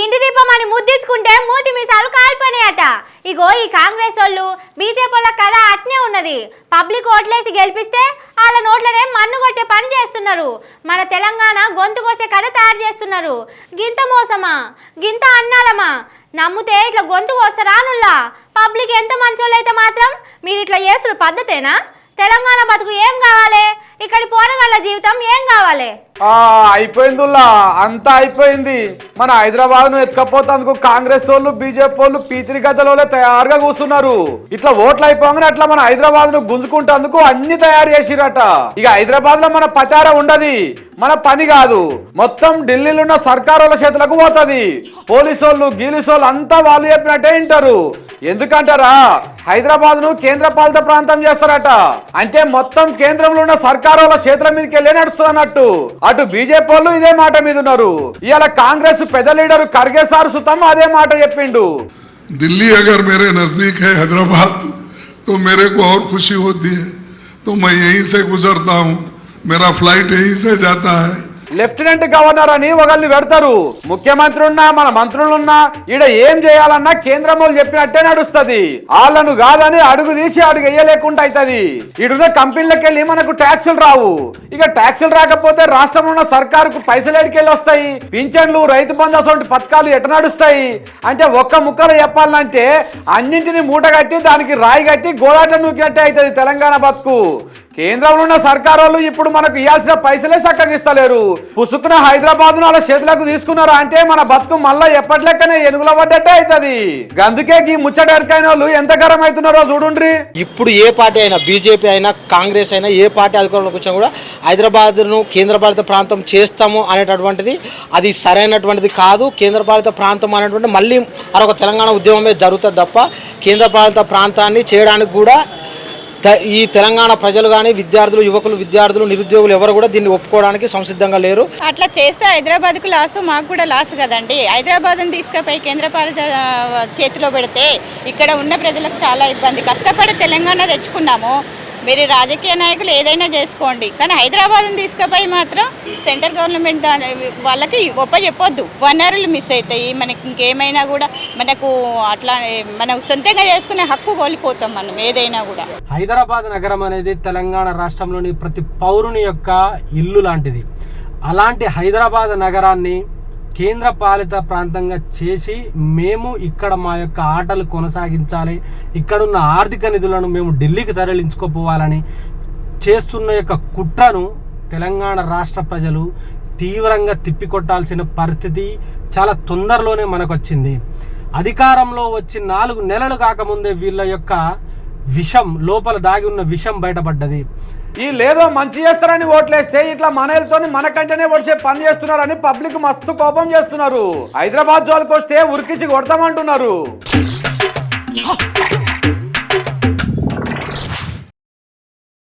ఇంటి దీపం అని ముద్దించుకుంటే మూతి మీసాలు కాల్పోయినాయట. ఇగో ఈ కాంగ్రెస్ వాళ్ళు బీజేపీ వాళ్ళ కథ అట్నే ఉన్నది. పబ్లిక్ ఓట్లేసి గెలిపిస్తే వాళ్ళ నోట్లనే మన్ను కొట్టే పని చేస్తున్నారు. మన తెలంగాణ గొంతు కోసే కథ తయారు చేస్తున్నారు. గింత మోసమా? గింత అన్నాలమా? నమ్మితే ఇట్లా గొంతు కోస్తారా అనుల్లా పబ్లిక్ ఎంత మంచోళ్ళు అయితే మాత్రం మీరు ఇట్లా చేస్తున్న పద్ధతేనా? తెలంగాణ బతుకు ఏం కావాలి? ఇక్కడి పోరగాళ్ళ జీవితం ఏం కావాలి? ఆ అయిపోయిందిలా అంతా అయిపోయింది. మన హైదరాబాద్ను ఎత్తుకపోతేందుకు కాంగ్రెస్ వాళ్ళు బీజేపీ వాళ్ళు పీతిరి గద్దలో తయారుగా కూర్చున్నారు. ఇట్లా ఓట్లు అయిపోగానే అట్లా మన హైదరాబాద్ను గుంజుకుంటేందుకు అన్ని తయారు చేసిరట. ఇక హైదరాబాద్లో మన పచార ఉండదు. మన పని కాదు. మొత్తం ఢిల్లీలో ఉన్న సర్కారుల చేతులకు పోతుంది. పోలీసు వాళ్ళు గీలీసు వాళ్ళు అంతా వాళ్ళు చెప్పినట్టే వింటారు. ఎందుకంటారా హైదరాబాద్ ను కేంద్ర పాలిత ప్రాంతం చేస్తారట అంటే మొత్తం కేంద్రంలో ఉన్న సర్కారుల చేతుల మీదకి వెళ్ళి నడుస్తుంది అన్నట్టు అటు బీజేపీ వాళ్ళు ఇదే మాట మీద ఉన్నారు ఇవాళ కాంగ్రెస్ పెద్ద లీడర్ ఖర్గే సార్ సుతం అదే మాట చెప్పిండు दिल्ली अगर मेरे नज़दीक है हैदराबाद तो मेरे को और खुशी होती है तो मैं यहीं से गुजरता हूँ मेरा फ्लाइट यहीं से जाता है లెఫ్టినెంట్ గవర్నర్ అని ఒకళ్ళు పెడతారు. ముఖ్యమంత్రి ఉన్నా మన మంత్రులున్నా ఈడ ఏం చేయాలన్నా కేంద్రం వాళ్ళు చెప్పినట్టే నడుస్తుంది. వాళ్ళను కాదని అడుగు తీసి అడుగు వేయలేకుండా అవుతుంది ఈడున్న కంపెనీలకు వెళ్ళి మనకు ట్యాక్సులు రావు. ఇక ట్యాక్సులు రాకపోతే రాష్ట్రంలో ఉన్న సర్కారుకు పైసలు ఎడికెళ్ళి వస్తాయి. పింఛన్లు రైతు బంధు అసలు పథకాలు ఎట నడుస్తాయి? అంటే ఒక్క ముక్కలు చెప్పాలంటే అన్నింటినీ మూట కట్టి దానికి రాయి కట్టి గోలాట నూకినట్టే అవుతుంది తెలంగాణ బతుకు. కేంద్రంలో ఉన్న సర్కార్ వాళ్ళు ఇప్పుడు మనకు ఇవ్వాల్సిన పైసలే చక్కగా ఇస్తలేరు పుసుకున హైదరాబాద్ వాళ్ళ చేతులకు తీసుకున్నారు అంటే మన బతుకు మళ్ళా ఎప్పటిలెక్కనే ఎనుగుల పడ్డట్టే అవుతుంది అందుకే ఈ ముచ్చట ఎరకైన వాళ్ళు ఎంత గరం అవుతున్నారో చూడుండ్రి. ఇప్పుడు ఏ పార్టీ అయినా బీజేపీ అయినా కాంగ్రెస్ అయినా ఏ పార్టీ అధికారంలోకి వచ్చినా కూడా హైదరాబాద్ను కేంద్రపాలిత ప్రాంతం చేస్తాము అనేటటువంటిది అది సరైనటువంటిది కాదు. కేంద్రపాలిత ప్రాంతం అనేటువంటి మళ్ళీ మరొక తెలంగాణ ఉద్యమమే జరుగుతుంది తప్ప కేంద్రపాలిత ప్రాంతాన్ని చేయడానికి కూడా ఈ తెలంగాణ ప్రజలు కానీ విద్యార్థులు యువకులు విద్యార్థులు నిరుద్యోగులు ఎవరు కూడా దీన్ని ఒప్పుకోవడానికి సంసిద్ధంగా లేరు. అట్లా చేస్తే హైదరాబాద్కు లాసు మాకు కూడా లాస్ కదండి. హైదరాబాద్ని తీసుకుపోయి కేంద్రపాలిత పాలిత చేతిలో పెడితే ఇక్కడ ఉన్న ప్రజలకు చాలా ఇబ్బంది. కష్టపడి తెలంగాణ తెచ్చుకున్నాము. మీరు రాజకీయ నాయకులు ఏదైనా చేసుకోండి. కానీ హైదరాబాద్ని తీసుకుపోయి మాత్రం సెంట్రల్ గవర్నమెంట్ దాని వాళ్ళకి ఒప్ప చెప్పొద్దు. వనరులు మిస్ అవుతాయి మనకి ఇంకేమైనా కూడా మనకు అట్లా మనం సొంతంగా చేసుకునే హక్కు కోల్పోతాం మనం ఏదైనా కూడా. హైదరాబాద్ నగరం అనేది తెలంగాణ రాష్ట్రంలోని ప్రతి పౌరుని యొక్క ఇల్లు లాంటిది. అలాంటి హైదరాబాద్ నగరాన్ని కేంద్ర పాలిత ప్రాంతంగా చేసి మేము ఇక్కడ మా యొక్క ఆటలు కొనసాగించాలి. ఇక్కడున్న ఆర్థిక నిధులను మేము ఢిల్లీకి తరలించుకోపోవాలని చేస్తున్న యొక్క కుట్రను తెలంగాణ రాష్ట్ర ప్రజలు తీవ్రంగా తిప్పికొట్టాల్సిన పరిస్థితి చాలా తొందరలోనే మనకు వచ్చింది అధికారంలో వచ్చి నాలుగు నెలలు కాకముందే వీళ్ళ యొక్క విషం లోపల దాగి ఉన్న విషం బయటపడ్డది. ఈ లేదో మంచి చేస్తారని ఓట్లేస్తే ఇట్లా మనలతోని మనకంటేనే వచ్చే పని చేస్తున్నారని పబ్లిక్ మస్తు కోపం చేస్తున్నారు. హైదరాబాద్ జోలికి వస్తే ఉరికించి కొడతామంటున్నారు.